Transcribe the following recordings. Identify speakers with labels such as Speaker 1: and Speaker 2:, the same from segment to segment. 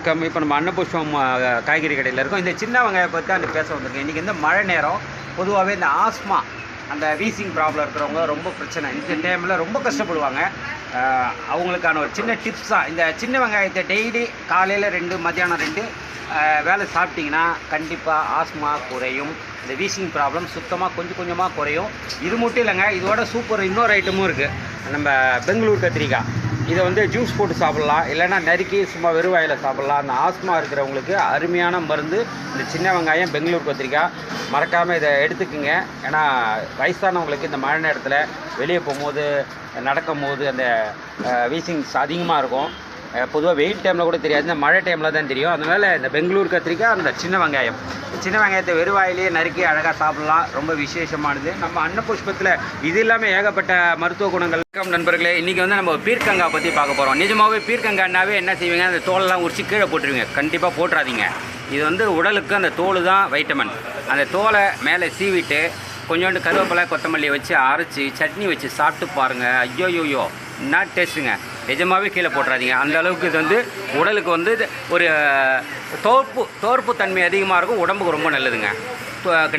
Speaker 1: வணக்கம். இப்போ நம்ம அன்னபுஷ்பம் காய்கறி கடையில் இருக்கோம். இந்த சின்ன வெங்காயம் பற்றி தான் பேச வந்திருக்கேன். இன்றைக்கி இந்த மழை நேரம். பொதுவாகவே இந்த ஆஸ்மா அந்த வீசிங் ப்ராப்ளம் இருக்கிறவங்க ரொம்ப பிரச்சனை. இந்த டைமில் ரொம்ப கஷ்டப்படுவாங்க. அவங்களுக்கான ஒரு சின்ன டிப்ஸ் தான். இந்த சின்ன வெங்காயத்தை டெய்லி காலையில் ரெண்டு மத்தியானம் ரெண்டு வேலை சாப்பிட்டிங்கன்னா கண்டிப்பாக ஆஸ்மா குறையும். இந்த வீசிங் ப்ராப்ளம் சுத்தமாக கொஞ்சம் கொஞ்சமாக குறையும். இது மட்டும் இல்லைங்க இதோட சூப்பர் இன்னொரு ஐட்டமும் இருக்குது நம்ம பெங்களூர் கத்திரிக்காய். இதை வந்து ஜூஸ் போட்டு சாப்பிட்லாம். இல்லைன்னா நறுக்கி சும்மா வெறும் வாயில் சாப்பிட்லாம். அந்த ஆஸ்மா இருக்கிறவங்களுக்கு அருமையான மருந்து. இந்த சின்ன வெங்காயம் பெங்களூர் கத்திரிக்காய். மறக்காமல் இதை எடுத்துக்குங்க. ஏன்னா வயசானவங்களுக்கு இந்த மழை நேரத்தில் வெளியே போகும்போது நடக்கும் போது அந்த வீசிங்ஸ் அதிகமாக இருக்கும். பொதுவாக வெயில் டைமில் கூட தெரியாது. இந்த மழை டைமில் தான் தெரியும். அதனால் இந்த பெங்களூர் கத்திரிக்காய் அந்த சின்ன வெங்காயம். சின்ன வெங்காயத்தை வெறுவாயிலேயே நறுக்கி அழகாக சாப்பிட்லாம். ரொம்ப விசேஷமானது. நம்ம அன்னபுஷ்பத்தில் இது இல்லாமல் ஏகப்பட்ட மருத்துவ குணங்கள். வணக்கம் நண்பர்களே. இன்றைக்கி வந்து நம்ம பீர்க்கங்காய் பற்றி பார்க்க போகிறோம் நிஜமாகவே பீர்க்கங்காய்னாவே என்ன செய்வீங்க? அந்த தோலெல்லாம் உரிச்சு கீழே போட்டுருவீங்க. கண்டிப்பாக போட்டுறாதீங்க. இது வந்து உடலுக்கு அந்த தோல் தான் வைட்டமின். அந்த தோலை மேலே சீவிட்டு கொஞ்சோண்டு கருவேப்பிலை கொத்தமல்லி வச்சு அரைச்சி சட்னி வச்சு சாப்பிட்டு பாருங்கள் ஐயோயோயோ. என்ன டேஸ்ட்டுங்க நிஜமாகவே கீழே போட்டுறாதீங்க. அந்த அளவுக்கு இது வந்து உடலுக்கு வந்து இது ஒரு தோற்பு தோற்பு தன்மை அதிகமாக இருக்கும். உடம்புக்கு ரொம்ப நல்லதுங்க.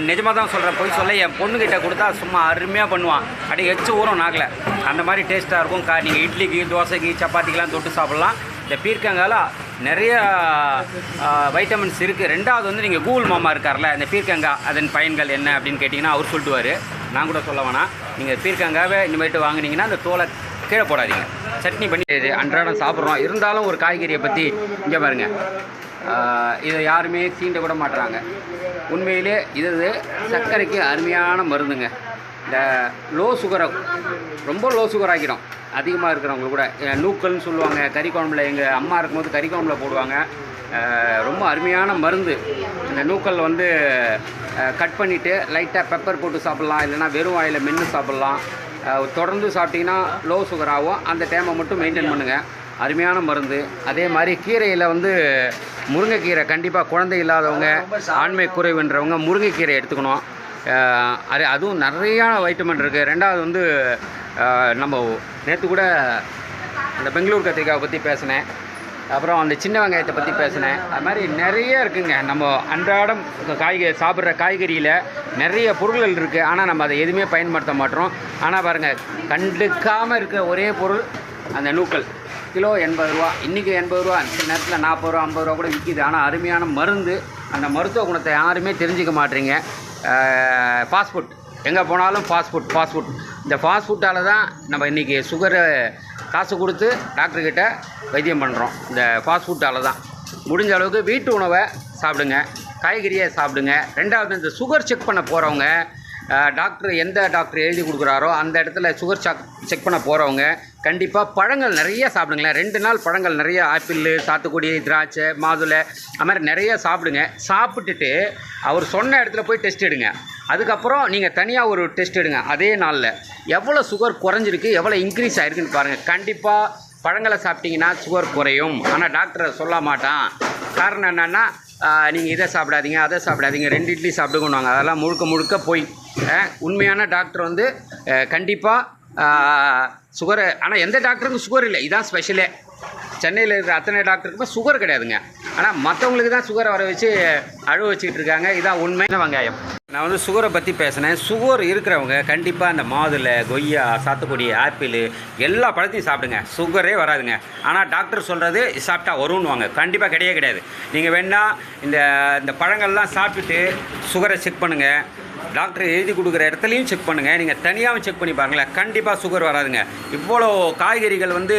Speaker 1: நிஜமாக தான் சொல்கிறேன் போய் சொல்ல என் பொண்ணுக்கிட்ட கொடுத்தா சும்மா அருமையாக பண்ணுவான். அப்படியே எச்சு ஊறும் நாக்கில். அந்த மாதிரி டேஸ்ட்டாக இருக்கும். கா நீங்கள் இட்லிக்கு தோசைக்கு சப்பாத்திக்கெலாம் தொட்டு சாப்பிட்லாம். இந்த பீர்க்கங்கால நிறைய வைட்டமின்ஸ் இருக்குது ரெண்டாவது வந்து நீங்கள் கூகுள் மாமா இருக்கார்ல இந்த பீர்க்கங்காய் அதன் பயன்கள் என்ன அப்படின்னு கேட்டிங்கன்னா அவர் சொல்லிட்டுவார் நான் கூட சொல்ல வேணாம். நீங்கள் பீர்க்கங்காவை இனிமேட்டு வாங்கினீங்கன்னா அந்த தோலை கீழே போடாதீங்க. சட்னி பண்ணி இது அன்றாடம் சாப்பிட்றோம். இருந்தாலும் ஒரு காய்கறியை பற்றி இங்கே பாருங்கள் இதை யாருமே சீண்ட கூட மாட்டுறாங்க உண்மையிலே இது சர்க்கரைக்கு அருமையான மருந்துங்க. இந்த லோ சுகரை ரொம்ப லோ சுகர் ஆக்கிடும். அதிகமாக இருக்கிறவங்க கூட. நூக்கல்னு சொல்லுவாங்க. கறி குழம்புல எங்கள் அம்மா இருக்கும்போது கறி குழம்புல போடுவாங்க. ரொம்ப அருமையான மருந்து. இந்த நூக்கல் வந்து கட் பண்ணிவிட்டு லைட்டாக பெப்பர் போட்டு சாப்பிட்லாம். இல்லைனா வெறும் வாயில் மென்று சாப்பிட்லாம். தொடர்ந்து சாப்பிட்டிங்கன்னா லோ சுகர் ஆகும். அந்த டைமை மட்டும் மெயின்டைன் பண்ணுங்கள் அருமையான மருந்து. அதே மாதிரி கீரையில் வந்து முருங்கைக்கீரை கண்டிப்பாக குழந்தை இல்லாதவங்க ஆண்மை குறைவுன்றவங்க முருங்கைக்கீரை எடுத்துக்கணும். அது அதுவும் நிறையா வைட்டமின் இருக்குது ரெண்டாவது வந்து நம்ம நேற்று கூட அந்த பெங்களூர் கத்திரிக்காவை பற்றி பேசினேன். அப்புறம் அந்த சின்ன வெங்காயத்தை பற்றி பேசினேன். அது மாதிரி நிறைய இருக்குங்க. நம்ம அன்றாடம் காய்கறி சாப்பிட்ற காய்கறியில் நிறைய பொருள்கள் இருக்குது ஆனால் நம்ம அதை எதுவுமே பயன்படுத்த மாட்டோம். ஆனால் பாருங்கள் கண்டுக்காமல் இருக்கிற ஒரே பொருள் அந்த நூக்கல் கிலோ எண்பது ரூபா இன்றைக்கி எண்பது ரூபா சில நேரத்தில் நாற்பது ரூபா ஐம்பது ரூபா கூட விற்கிது ஆனால் அருமையான மருந்து அந்த மருத்துவ குணத்தை யாருமே தெரிஞ்சுக்க மாட்டீங்க. ஃபாஸ்ட் ஃபுட் எங்கே போனாலும் ஃபாஸ்ட் ஃபுட் ஃபாஸ்ட் ஃபுட் இந்த ஃபாஸ்ட் ஃபுட்டால் தான் நம்ம இன்றைக்கி சுகரை காசு கொடுத்து டாக்டர்கிட்ட வைத்தியம் பண்ணுறோம் இந்த ஃபாஸ்ட் ஃபுட்டால் தான். முடிஞ்ச அளவுக்கு வீட்டு உணவை சாப்பிடுங்க காய்கறியை சாப்பிடுங்க. ரெண்டாவது இந்த சுகர் செக் பண்ண போகிறவங்க டாக்டர் எந்த டாக்டர் எழுதி கொடுக்குறாரோ அந்த இடத்துல சுகர் செக் செக் பண்ண போகிறவங்க கண்டிப்பாக பழங்கள் நிறைய சாப்பிடுங்களேன். ரெண்டு நாள் பழங்கள் நிறைய ஆப்பிள் சாத்துக்குடி திராட்சை மாதுளை அது மாதிரி நிறைய சாப்பிடுங்க. சாப்பிட்டுட்டு அவர் சொன்ன இடத்துல போய் டெஸ்ட் எடுங்க. அதுக்கப்புறம் நீங்கள் தனியாக ஒரு டெஸ்ட் எடுங்க அதே நாளில். எவ்வளோ சுகர் குறைஞ்சிருக்கு எவ்வளோ இன்க்ரீஸ் ஆகிருக்குன்னு பாருங்கள் கண்டிப்பாக பழங்களை சாப்பிட்டீங்கன்னா சுகர் குறையும். ஆனால் டாக்டரை சொல்ல மாட்டான். காரணம் என்னென்னா நீங்கள் இதை சாப்பிடாதீங்க அதை சாப்பிடாதீங்க ரெண்டு இட்லி சாப்பிடுங்கன்னுவாங்க. அதெல்லாம் முழுக்க முழுக்க போய் உண்மையான டாக்டர் வந்து கண்டிப்பாக சுகர் ஆனால் எந்த டாக்டருக்கும் சுகர் இல்லை. இதான் ஸ்பெஷலே சென்னையில் இருக்கிற அத்தனை டாக்டருக்குமே சுகர் கிடையாதுங்க. ஆனால் மற்றவங்களுக்கு தான் சுகரை வர வச்சு அழுவ வச்சுக்கிட்டு இருக்காங்க. இதான் உண்மையான வெங்காயம்? நான் வந்து சுகரை பற்றி பேசினேன். சுகர் இருக்கிறவங்க கண்டிப்பாக அந்த மாதுளை கொய்யா சாத்துக்குடி ஆப்பிள் எல்லா பழத்தையும் சாப்பிடுங்க. சுகரே வராதுங்க. ஆனால் டாக்டர் சொல்கிறது சாப்பிட்டா வரும்னுவாங்க. கண்டிப்பாக கிடையவே கிடையாது. நீங்கள் வேணால் இந்த இந்த பழங்கள்லாம் சாப்பிட்டுட்டு சுகரை செக் பண்ணுங்கள் டாக்டர் எழுதி கொடுக்குற இடத்துலையும் செக் பண்ணுங்கள் நீங்கள் தனியாகவும் செக் பண்ணி பாருங்களேன். கண்டிப்பாக சுகர் வராதுங்க. இவ்வளோ காய்கறிகள் வந்து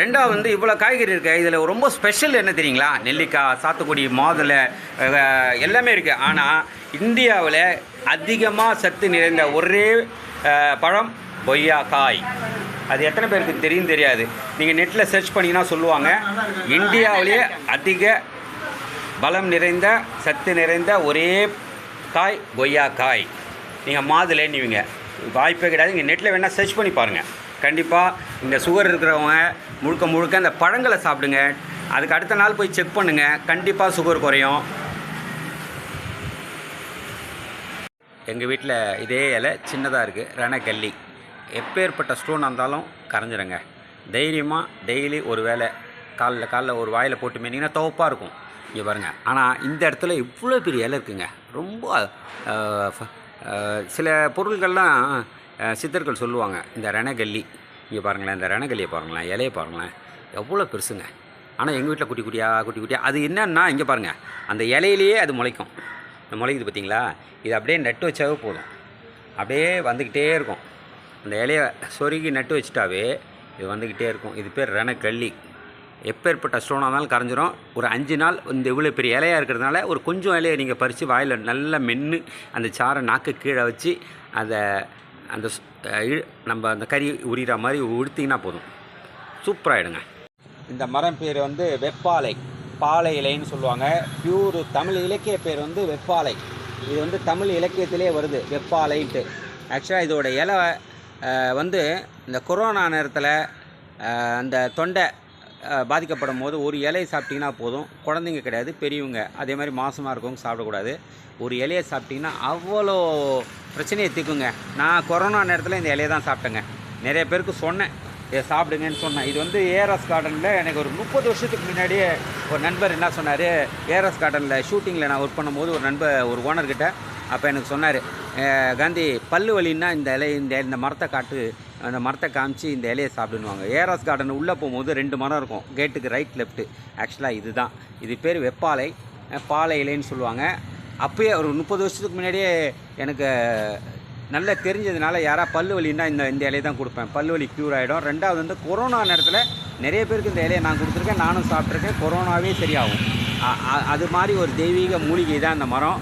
Speaker 1: ரெண்டாவது வந்து இவ்வளோ காய்கறி இருக்குது இதில் ரொம்ப ஸ்பெஷல் என்ன தெரியுங்களா? நெல்லிக்காய் சாத்துக்குடி மாதுளை எல்லாமே இருக்குது ஆனால் இந்தியாவில் அதிகமாக சத்து நிறைந்த ஒரே பழம் கொய்யாக்காய். அது எத்தனை பேருக்கு தெரியும் தெரியாது. நீங்கள் நெட்டில் சர்ச் பண்ணிங்கன்னா சொல்லுவாங்க. இந்தியாவிலேயே அதிக பலம் நிறைந்த சத்து நிறைந்த ஒரே காய் கொய்யா காய். நீங்கள் மாதுளைன்னுவீங்க வாய்ப்பே கிடையாது. நீங்கள் நெட்டில் வேணால் சர்ச் பண்ணி பாருங்கள் கண்டிப்பாக இந்த சுகர் இருக்கிறவங்க முழுக்க முழுக்க இந்த பழங்களை சாப்பிடுங்க. அதுக்கு அடுத்த நாள் போய் செக் பண்ணுங்கள் கண்டிப்பாக சுகர் குறையும். எங்கள் வீட்டில் இதே இலை சின்னதாக இருக்குது ரணக்கல்லி எப்பேற்பட்ட ஸ்டோன் இருந்தாலும் கரைஞ்சிருங்க. தைரியமாக டெய்லி ஒரு வேளை காலில் காலில் ஒரு வாயில் போட்டு மீனிங்கன்னா துவப்பாக இருக்கும். இங்கே பாருங்கள் ஆனால் இந்த இடத்துல இவ்வளோ பெரிய இலை இருக்குங்க. ரொம்ப சில பொருள்கள்லாம் சித்தர்கள் சொல்லுவாங்க. இந்த ரணகல்லி இங்கே பாருங்களேன் இந்த ரணகல்லியை பாருங்களேன் இலையை பாருங்களேன் எவ்வளோ பெருசுங்க. ஆனால் எங்கள் வீட்டில் குட்டி குட்டியாக குட்டி குட்டியாக அது என்னன்னா இங்கே பாருங்கள் அந்த இலையிலேயே அது முளைக்கும். இந்த முளைக்குது பார்த்தீங்களா இது அப்படியே நட்டு வச்சாவே போதும். அப்படியே வந்துக்கிட்டே இருக்கும். அந்த இலையை சொருகி நட்டு வச்சுட்டாவே இது வந்துக்கிட்டே இருக்கும். இது பேர் ரணக்கள்ளி எப்பேற்பட்ட ஸ்டோனாக இருந்தாலும் கரைஞ்சிரும். ஒரு அஞ்சு நாள் இந்த இவ்வளோ பெரிய இலையாக இருக்கிறதுனால ஒரு கொஞ்சம் இலையை நீங்கள் பறித்து வாயில் நல்லா மென்று அந்த சாரை நாக்கு கீழே வச்சு அதை அந்த ஸ்- இழு- நம்ம அந்த கறி உரிகிற மாதிரி உடுத்திங்கன்னா போதும். சூப்பராகிடுங்க இந்த மரம் பேர் வந்து வெப்பாலை. பாலை இலைன்னு சொல்லுவாங்க. பியூர் தமிழ் இலக்கிய பேர் வந்து வெப்பாலை. இது வந்து தமிழ் இலக்கியத்திலே வருது. வெப்பாலைன்ட்டு. ஆக்சுவலாக இதோட இலை வந்து இந்த கொரோனா நேரத்தில் அந்த தொண்டை பாதிக்கப்படும் போது ஒரு இலையை சாப்பிட்டிங்கன்னா போதும். குழந்தைங்க கிடையாது பெரியவங்க. அதே மாதிரி மாசமாக இருக்கவங்க சாப்பிடக்கூடாது. ஒரு இலையை சாப்பிட்டிங்கன்னா அவ்வளோ பிரச்சனையை திக்குங்க நான் கொரோனா நேரத்தில் இந்த இலையை தான் சாப்பிட்டேங்க. நிறைய பேருக்கு சொன்னேன். இதை சாப்பிடுங்கன்னு சொன்னேன். இது வந்து ஏஆர்எஸ் கார்டனில் எனக்கு ஒரு முப்பது வருஷத்துக்கு முன்னாடியே ஒரு நண்பர் என்ன சொன்னார் ஏஆர்எஸ் கார்டனில் ஷூட்டிங்கில் நான் ஒர்க் பண்ணும்போது ஒரு நண்பர் ஒரு ஓனர்கிட்ட அப்போ எனக்கு சொன்னார் காந்தி பல்லு வலின்னா இந்த இலை இந்த இந்த மரத்தை காட்டு. அந்த மரத்தை காமிச்சு இந்த இலையை சாப்பிடுவாங்க ஏராஸ் கார்டன் உள்ளே போகும்போது ரெண்டு மரம் இருக்கும். கேட்டுக்கு ரைட் லெஃப்ட்டு ஆக்சுவலாக இதுதான். இது பேர் வெப்பாலை. பாலை இலைன்னு சொல்லுவாங்க. அப்போயே ஒரு முப்பது வருஷத்துக்கு முன்னாடியே எனக்கு நல்லா தெரிஞ்சதுனால யாரா பல்லு வலின்னா இந்த இந்த இலையை தான் கொடுப்பேன். பல்லு வலி க்யூர் ஆகிடும் ரெண்டாவது வந்து கொரோனா நேரத்தில் நிறைய பேருக்கு இந்த இலையை நான் கொடுத்துருக்கேன் நானும் சாப்பிட்ருக்கேன் கொரோனாவே சரியாகும். அது மாதிரி ஒரு தெய்வீக மூலிகை தான் இந்த மரம்.